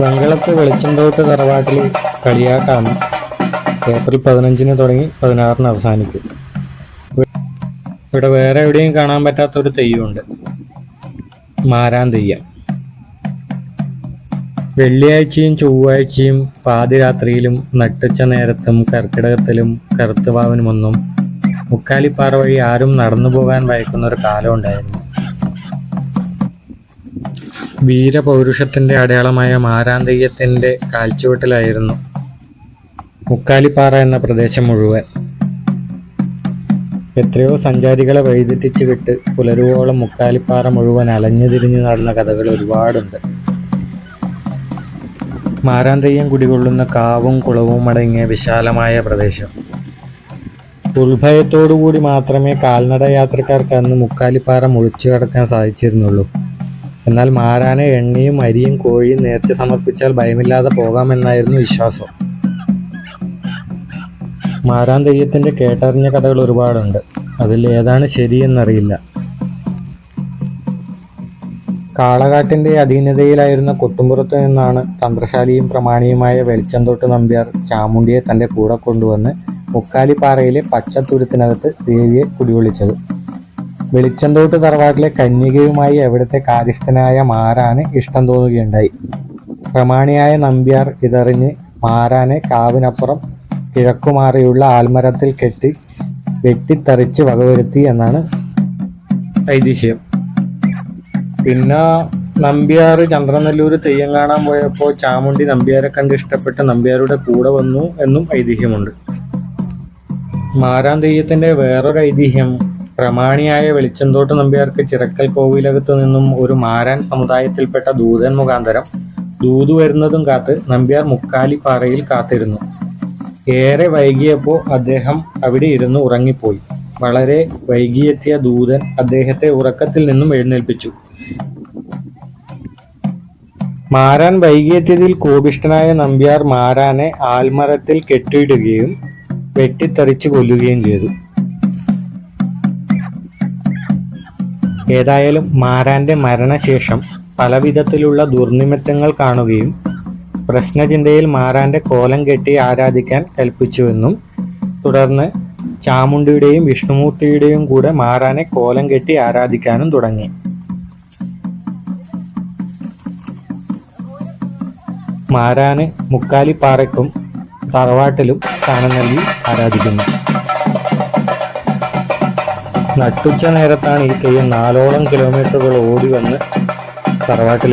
വെങ്കളത്ത് വെളിച്ചംതോട്ട് തറവാട്ടിൽ കളിയാട്ടാണ് ഏപ്രിൽ പതിനഞ്ചിന് തുടങ്ങി പതിനാറിന് അവസാനിക്കും. ഇവിടെ വേറെ എവിടെയും കാണാൻ പറ്റാത്തൊരു തെയ്യമുണ്ട് മാരാൻ തെയ്യം. വെള്ളിയാഴ്ചയും ചൊവ്വാഴ്ചയും പാതിരാത്രിയിലും നട്ടുച്ച നേരത്തും കർക്കിടകത്തിലും കറുത്തുവാവിനുമൊന്നും മുക്കാലിപ്പാറ വഴി ആരും നടന്നു പോകാൻ വയക്കുന്ന ഒരു കാലം ഉണ്ടായിരുന്നു. വീരപൗരുഷത്തിന്റെ അടയാളമായ മാരാൻ തെയ്യത്തിന്റെ കാൽച്ചുവട്ടിലായിരുന്നു മുക്കാലിപ്പാറ എന്ന പ്രദേശം മുഴുവൻ. എത്രയോ സഞ്ചാരികളെ വഴിതെറ്റിച്ച് വിട്ട് പുലരുവോളം മുക്കാലിപ്പാറ മുഴുവൻ അലഞ്ഞു തിരിഞ്ഞു നടന്ന കഥകൾ ഒരുപാടുണ്ട്. മാരാന്തയ്യം തെയ്യം കുടികൊള്ളുന്ന കാവും കുളവും അടങ്ങിയ വിശാലമായ പ്രദേശം. ഉത്ഭയത്തോടുകൂടി മാത്രമേ കാൽനട യാത്രക്കാർക്ക് അന്ന് മുക്കാലിപ്പാറ മുളിച്ചു കടക്കാൻ സാധിച്ചിരുന്നുള്ളൂ. എന്നാൽ മാരാനെ എണ്ണയും അരിയും കോഴിയും നേർച്ച സമർപ്പിച്ചാൽ ഭയമില്ലാതെ പോകാമെന്നായിരുന്നു വിശ്വാസം. മാരാൻ തെയ്യത്തിന്റെ കേട്ടറിഞ്ഞ കഥകൾ ഒരുപാടുണ്ട്. അതിൽ ഏതാണ് ശരിയെന്നറിയില്ല. കാളകാട്ടിന്റെ അധീനതയിലായിരുന്ന കൊട്ടുംപുറത്ത് നിന്നാണ് തന്ത്രശാലിയും പ്രമാണിയുമായ വെളിച്ചന്തോട്ട് നമ്പ്യാർ ചാമുണ്ടിയെ തന്റെ കൂടെ കൊണ്ടുവന്ന് മുക്കാലിപ്പാറയിലെ പച്ചത്തുരുത്തിനകത്ത് ദേവിയെ കുടിയൊളിച്ചത്. വെളിച്ചന്തോട്ട് തറവാട്ടിലെ കന്യകയുമായി അവിടുത്തെ കാര്യസ്ഥനായ മാരാന് ഇഷ്ടം തോന്നുകയുണ്ടായി. പ്രമാണിയായ നമ്പ്യാർ ഇതറിഞ്ഞ് മാരാനെ കാവിനപ്പുറം കിഴക്കുമാറിയുള്ള ആൽമരത്തിൽ കെട്ടി വെട്ടിത്തെറിച്ച് വകവരുത്തി എന്നാണ് ഐതിഹ്യം. പിന്നെ നമ്പ്യാർ ചന്ദ്രനെല്ലൂർ തെയ്യം കാണാൻ പോയപ്പോൾ ചാമുണ്ടി നമ്പ്യാരെ കണ്ട് ഇഷ്ടപ്പെട്ട് നമ്പ്യാരുടെ കൂടെ വന്നു എന്നും ഐതിഹ്യമുണ്ട്. മാരാൻ തെയ്യത്തിന്റെ വേറൊരു ഐതിഹ്യം പ്രമാണിയായ വെളിച്ചന്തോട്ട് നമ്പ്യാർക്ക് ചിറക്കൽ കോവിലകത്ത് നിന്നും ഒരു മാരാൻ സമുദായത്തിൽപ്പെട്ട ദൂതൻ മുഖാന്തരം ദൂതു വരുന്നതും കാത്ത് നമ്പ്യാർ മുക്കാലിപ്പാറയിൽ കാത്തിരുന്നു. ഏറെ വൈകിയപ്പോൾ അദ്ദേഹം അവിടെ ഇരുന്ന് ഉറങ്ങിപ്പോയി. വളരെ വൈകിയെത്തിയ ദൂതൻ അദ്ദേഹത്തെ ഉറക്കത്തിൽ നിന്നും എഴുന്നേൽപ്പിച്ചു. മാരാൻ വൈകിയെത്തിയതിൽ കോപിഷ്ടനായ നമ്പ്യാർ മാരാനെ ആൽമരത്തിൽ കെട്ടിയിടുകയും വെട്ടിത്തെറിച്ച് കൊല്ലുകയും ചെയ്തു. ഏതായാലും മാരാന്റെ മരണശേഷം പലവിധത്തിലുള്ള ദുർനിമിത്തങ്ങൾ കാണുകയും പ്രശ്നചിന്തയിൽ മാരാന്റെ കോലം കെട്ടി ആരാധിക്കാൻ കൽപ്പിച്ചുവെന്നും തുടർന്ന് ചാമുണ്ടിയുടെയും വിഷ്ണുമൂർത്തിയുടെയും കൂടെ മാരാനെ കോലം കെട്ടി ആരാധിക്കാനും തുടങ്ങി. മാരാന് മുക്കാലിപ്പാറയ്ക്കും തറവാട്ടിലും സ്ഥാനം നൽകി ആരാധിക്കുന്നു. നട്ടുച്ച നേരത്താണ് ഈ തെയ്യം നാലോളം കിലോമീറ്ററുകൾ ഓടി വന്ന് തറവാട്ടിൽ